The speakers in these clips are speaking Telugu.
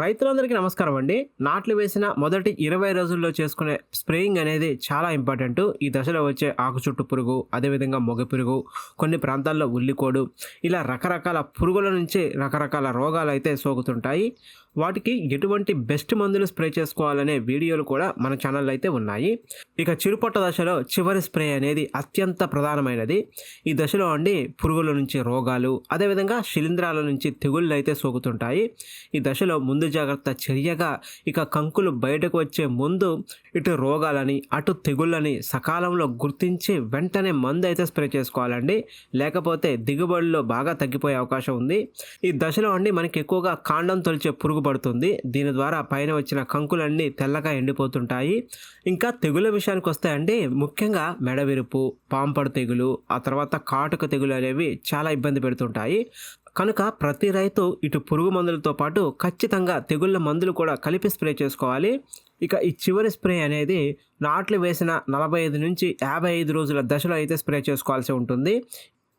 రైతులందరికీ నమస్కారం అండి. నాట్లు వేసిన మొదటి ఇరవై రోజుల్లో చేసుకునే స్ప్రేయింగ్ అనేది చాలా ఇంపార్టెంట్. ఈ దశలో వచ్చే ఆకు చుట్టు పురుగు అదేవిధంగా మొగ పురుగు కొన్ని ప్రాంతాల్లో ఉల్లికోడు ఇలా రకరకాల పురుగుల నుంచి రకరకాల రోగాలు అయితే సోకుతుంటాయి. వాటికి ఎటువంటి బెస్ట్ మందులు స్ప్రే చేసుకోవాలనే వీడియోలు కూడా మన ఛానల్లో అయితే ఉన్నాయి. ఇక చిరుపట్ట దశలో చివరి స్ప్రే అనేది అత్యంత ప్రధానమైనది. ఈ దశలో అండి పురుగుల నుంచి రోగాలు అదేవిధంగా శిలీంధ్రాల నుంచి తెగుళ్ళు అయితే సోకుతుంటాయి. ఈ దశలో ముందు జాగ్రత్త చర్యగా ఇక కంకులు బయటకు వచ్చే ముందు ఇటు రోగాలని అటు తెగుళ్ళని సకాలంలో గుర్తించి వెంటనే మందు అయితే స్ప్రే చేసుకోవాలండి. లేకపోతే దిగుబడిలో బాగా తగ్గిపోయే అవకాశం ఉంది. ఈ దశలో అండి మనకి ఎక్కువగా కాండం తొలిచే పురుగు పడుతుంది. దీని ద్వారా పైన వచ్చిన కంకులన్నీ తెల్లగా ఎండిపోతుంటాయి. ఇంకా తెగుల విషయానికి వస్తే అండి ముఖ్యంగా మెడవిరుపు పాంపడు తెగులు ఆ తర్వాత కాటుక తెగులు అనేవి చాలా ఇబ్బంది పెడుతుంటాయి. కనుక ప్రతి రైతు ఇటు పురుగు మందులతో పాటు ఖచ్చితంగా తెగుళ్ళ మందులు కూడా కలిపి స్ప్రే చేసుకోవాలి. ఇక ఈ చివరి స్ప్రే అనేది నాట్లు వేసిన నలభై ఐదు నుంచి యాభై ఐదు రోజుల దశలో అయితే స్ప్రే చేసుకోవాల్సి ఉంటుంది.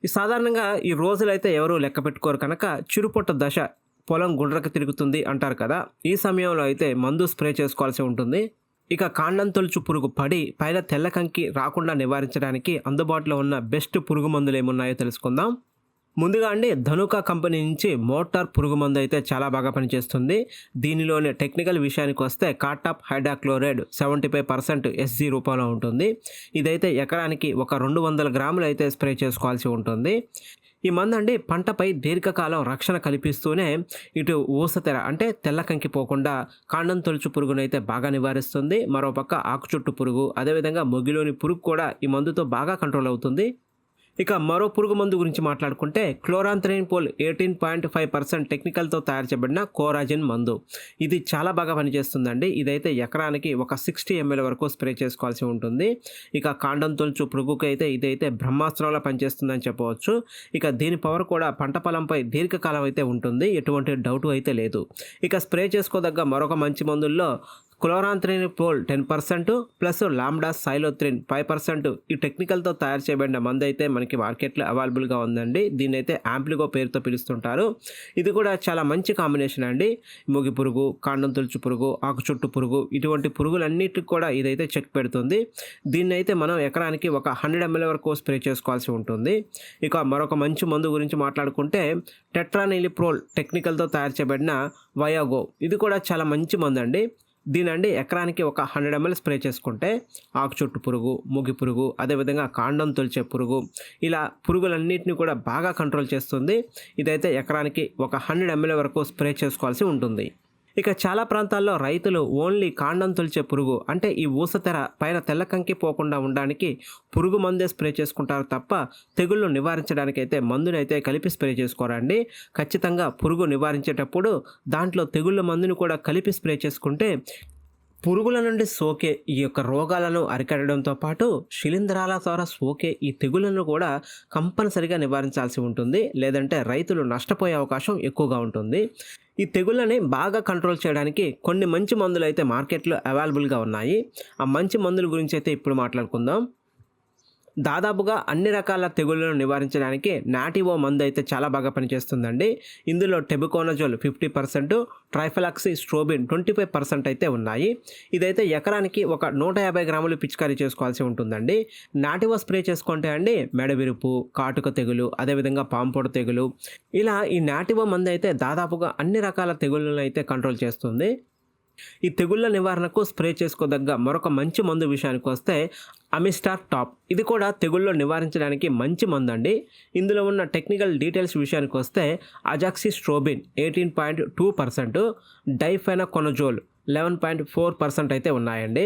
సాధారణంగా ఈ రోజులైతే ఎవరూ లెక్క పెట్టుకోరు కనుక చిరుపొట్ట దశ పొలం గుండ్రకి తిరుగుతుంది అంటారు కదా. ఈ సమయంలో అయితే మందు స్ప్రే చేసుకోవాల్సి ఉంటుంది. ఇక కాండం తొలుచు పురుగు పడి పైన తెల్ల కంకి రాకుండా నివారించడానికి అందుబాటులో ఉన్న బెస్ట్ పురుగు మందులు ఏమున్నాయో తెలుసుకుందాం. ముందుగా అండి ధనుక కంపెనీ నుంచి మోటార్ పురుగు మందు అయితే చాలా బాగా పనిచేస్తుంది. దీనిలోని టెక్నికల్ విషయానికి వస్తే cartap hydrochloride seventy five percent SG రూపంలో ఉంటుంది. ఇదైతే ఎకరానికి ఒక రెండు వందల గ్రాములు అయితే స్ప్రే చేసుకోవాల్సి ఉంటుంది. ఈ మందు అండి పంటపై దీర్ఘకాలం రక్షణ కల్పిస్తూనే ఇటు ఊసతెర అంటే తెల్ల కంకి పోకుండా కాండం తొలుచు పురుగునైతే బాగా నివారిస్తుంది. మరోపక్క ఆకు చుట్టు పురుగు అదేవిధంగా మొగిలోని పురుగు కూడా ఈ మందుతో బాగా కంట్రోల్ అవుతుంది. ఇక మరో పురుగు మందు గురించి మాట్లాడుకుంటే chlorantraniliprole eighteen point five percent టెక్నికల్తో తయారు చేయబడిన కోరాజిన్ మందు. ఇది చాలా బాగా పనిచేస్తుందండి. ఇదైతే ఎకరానికి ఒక సిక్స్టీ ఎంఎల్ వరకు స్ప్రే చేసుకోవాల్సి ఉంటుంది. ఇక కాండం తొలుచు పురుగుకి అయితే ఇదైతే బ్రహ్మాస్త్రంలో పనిచేస్తుందని చెప్పవచ్చు. ఇక దీని పవర్ కూడా పంట పొలంపై దీర్ఘకాలం అయితే ఉంటుంది. ఎటువంటి డౌట్ అయితే లేదు. ఇక స్ప్రే చేసుకోదగ్గ మరొక మంచి మందుల్లో chlorantraniliprole ten percent plus lambda cyhalothrin five percent ఈ టెక్నికల్తో తయారు చేయబడిన మందు అయితే మనకి మార్కెట్లో అవైలబుల్గా ఉందండి. దీన్ని అయితే యాంప్లిగో పేరుతో పిలుస్తుంటారు. ఇది కూడా చాలా మంచి కాంబినేషన్ అండి. ముగి పురుగు కాండం తులుచు పురుగు ఆకు చుట్టు పురుగు ఇటువంటి పురుగులన్నిటికి కూడా ఇదైతే చెక్ పెడుతుంది. దీన్ని అయితే మనం ఎకరానికి ఒక హండ్రెడ్ ఎంఎల్ వరకు స్ప్రే చేసుకోవాల్సి ఉంటుంది. ఇక మరొక మంచి మందు గురించి మాట్లాడుకుంటే టెట్రానిలిప్రోల్ టెక్నికల్తో తయారు చేయబడిన వయాగో. ఇది కూడా చాలా మంచి మందు అండి దీనండి ఎకరానికి ఒక హండ్రెడ్ ఎంఎల్ స్ప్రే చేసుకుంటే ఆకు చుట్టు పురుగు ముగి పురుగు అదేవిధంగా కాండం తొలిచే పురుగు ఇలా పురుగులన్నింటినీ కూడా బాగా కంట్రోల్ చేస్తుంది. ఇదైతే ఎకరానికి ఒక హండ్రెడ్ ఎంఎల్ వరకు స్ప్రే చేసుకోవాల్సి ఉంటుంది. ఇక చాలా ప్రాంతాల్లో రైతులు ఓన్లీ కాండం తొలిచే పురుగు అంటే ఈ ఊసతెర పైన తెల్ల కంకి పోకుండా ఉండడానికి పురుగు మందే స్ప్రే చేసుకుంటారు తప్ప తెగుళ్ళు నివారించడానికి అయితే మందునైతే కలిపి స్ప్రే చేసుకోరండి. ఖచ్చితంగా పురుగు నివారించేటప్పుడు దాంట్లో తెగుళ్ళ మందుని కూడా కలిపి స్ప్రే చేసుకుంటే పురుగుల నుండి సోకే ఈ యొక్క రోగాలను అరికట్టడంతో పాటు శిలీంధ్రాల ద్వారా సోకే ఈ తెగులను కూడా కంపల్సరిగా నివారించాల్సి ఉంటుంది. లేదంటే రైతులు నష్టపోయే అవకాశం ఎక్కువగా ఉంటుంది. ఈ తెగుళ్ళని బాగా కంట్రోల్ చేయడానికి కొన్ని మంచి మందులు అయితే మార్కెట్లో అవైలబుల్గా ఉన్నాయి. ఆ మంచి మందుల గురించి అయితే ఇప్పుడు మాట్లాడుకుందాం. దాదాపుగా అన్ని రకాల తెగుళ్ళను నివారించడానికి నాటివో మందు అయితే చాలా బాగా పనిచేస్తుందండి. ఇందులో tebuconazole fifty percent trifloxystrobin twenty five percent అయితే ఉన్నాయి. ఇదైతే ఎకరానికి ఒక నూట యాభై గ్రాములు పిచికారీ చేసుకోవాల్సి ఉంటుందండి. నాటివో స్ప్రే చేసుకుంటే అండి మెడవిరుపు కాటుక తెగులు అదేవిధంగా పాంపొడ తెగులు. ఇలా ఈ నాటివో మందు అయితే దాదాపుగా అన్ని రకాల తెగుళ్ళను అయితే కంట్రోల్ చేస్తుంది. ఈ తెగుళ్ళ నివారణకు స్ప్రే చేసుకోదగ్గ మరొక మంచి మందు విషయానికి వస్తే అమిస్టార్ టాప్. ఇది కూడా తెగుళ్ళు నివారించడానికి మంచి మందు అండి ఇందులో ఉన్న టెక్నికల్ డీటెయిల్స్ విషయానికి వస్తే azoxystrobin eighteen point two percent difenoconazole eleven point four percent అయితే ఉన్నాయండి.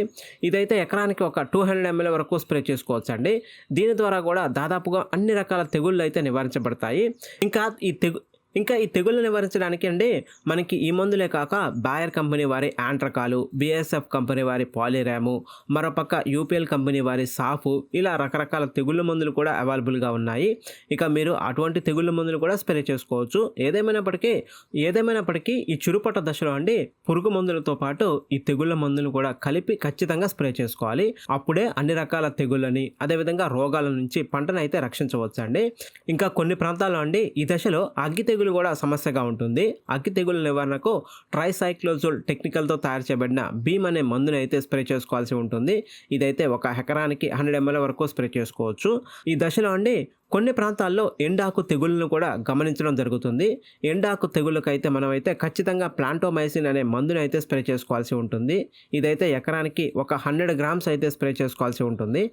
ఇదైతే ఎకరానికి ఒక టూ హండ్రెడ్ ఎంఎల్ వరకు స్ప్రే చేసుకోవచ్చు అండి దీని ద్వారా కూడా దాదాపుగా అన్ని రకాల తెగుళ్ళు అయితే నివారించబడతాయి. ఇంకా ఈ తెగు ఇంకా ఈ తెగుళ్ళు నివారించడానికి అండి మనకి ఈ మందులే కాక బాయర్ కంపెనీ వారి యాంట్రకాలు బిఎస్ఎఫ్ కంపెనీ వారి పాలిరాము మరోపక్క యూపీఎల్ కంపెనీ వారి సాఫు ఇలా రకరకాల తెగుళ్ళ మందులు కూడా అవైలబుల్గా ఉన్నాయి. ఇక మీరు అటువంటి తెగుళ్ళ మందులు కూడా స్ప్రే చేసుకోవచ్చు. ఏదేమైనప్పటికీ ఏదేమైనప్పటికీ ఈ చురుపట్ట దశలో అండి పురుగు మందులతో పాటు ఈ తెగుళ్ళ మందులు కూడా కలిపి ఖచ్చితంగా స్ప్రే చేసుకోవాలి. అప్పుడే అన్ని రకాల తెగుళ్ళని అదేవిధంగా రోగాల నుంచి పంటను అయితే రక్షించవచ్చు అండి ఇంకా కొన్ని ప్రాంతాల్లో అండి ఈ దశలో అగ్గి తెగులు తెగులు కూడా సమస్యగా ఉంటుంది. అగ్గి తెగులు నివారణకు ట్రైసైక్లోజోల్ టెక్నికల్తో తయారు చేయబడిన భీమ్ అనే మందుని అయితే స్ప్రే చేసుకోవాల్సి ఉంటుంది. ఇదైతే ఒక ఎకరానికి హండ్రెడ్ ఎంఎల్ వరకు స్ప్రే చేసుకోవచ్చు. ఈ దశలో అండి కొన్ని ప్రాంతాల్లో ఎండాకు తెగుళ్ళను కూడా గమనించడం జరుగుతుంది. ఎండాకు తెగుళ్ళకైతే మనమైతే ఖచ్చితంగా ప్లాంటోమైసిన్ అనే మందుని అయితే స్ప్రే చేసుకోవాల్సి ఉంటుంది. ఇదైతే ఎకరానికి ఒక హండ్రెడ్ గ్రామ్స్ అయితే స్ప్రే చేసుకోవాల్సి ఉంటుంది.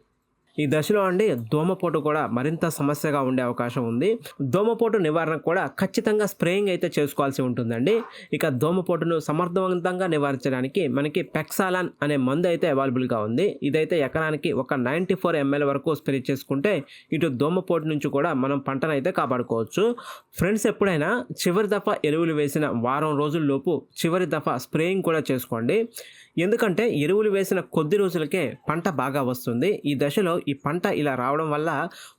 ఈ దశలో అండి దోమపోటు కూడా మరింత సమస్యగా ఉండే అవకాశం ఉంది. దోమపోటు నివారణ కూడా ఖచ్చితంగా స్ప్రేయింగ్ అయితే చేసుకోవాల్సి ఉంటుందండి. ఇక దోమపోటును సమర్థవంతంగా నివారించడానికి మనకి పెక్సాలాన్ అనే మందు అయితే అవైలబుల్గా ఉంది. ఇదైతే ఎకరానికి ఒక నైంటీ ఫోర్ ఎంఎల్ వరకు స్ప్రే చేసుకుంటే ఇటు దోమపోటు నుంచి కూడా మనం పంటను అయితే కాపాడుకోవచ్చు. ఫ్రెండ్స్ ఎప్పుడైనా చివరి దఫా ఎరువులు వేసిన వారం రోజుల్లోపు చివరి దఫా స్ప్రేయింగ్ కూడా చేసుకోండి. ఎందుకంటే ఎరువులు వేసిన కొద్ది రోజులకే పంట బాగా వస్తుంది. ఈ దశలో ఈ పంట ఇలా రావడం వల్ల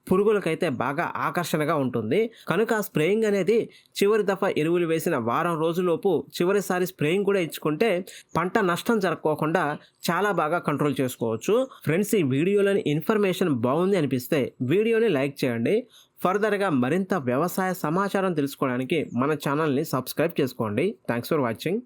పురుగులకైతే బాగా ఆకర్షణగా ఉంటుంది. కనుక స్ప్రేయింగ్ అనేది చివరి దఫా ఎరువులు వేసిన వారం రోజుల్లోపు చివరిసారి స్ప్రేయింగ్ కూడా ఇచ్చుకుంటే పంట నష్టం జరగకోకుండా చాలా బాగా కంట్రోల్ చేసుకోవచ్చు. ఫ్రెండ్స్ ఈ వీడియోలోని ఇన్ఫర్మేషన్ బాగుంది అనిపిస్తే వీడియోని లైక్ చేయండి. ఫర్దర్గా మరింత వ్యవసాయ సమాచారం తెలుసుకోవడానికి మన ఛానల్ని సబ్స్క్రైబ్ చేసుకోండి. Thanks for watching.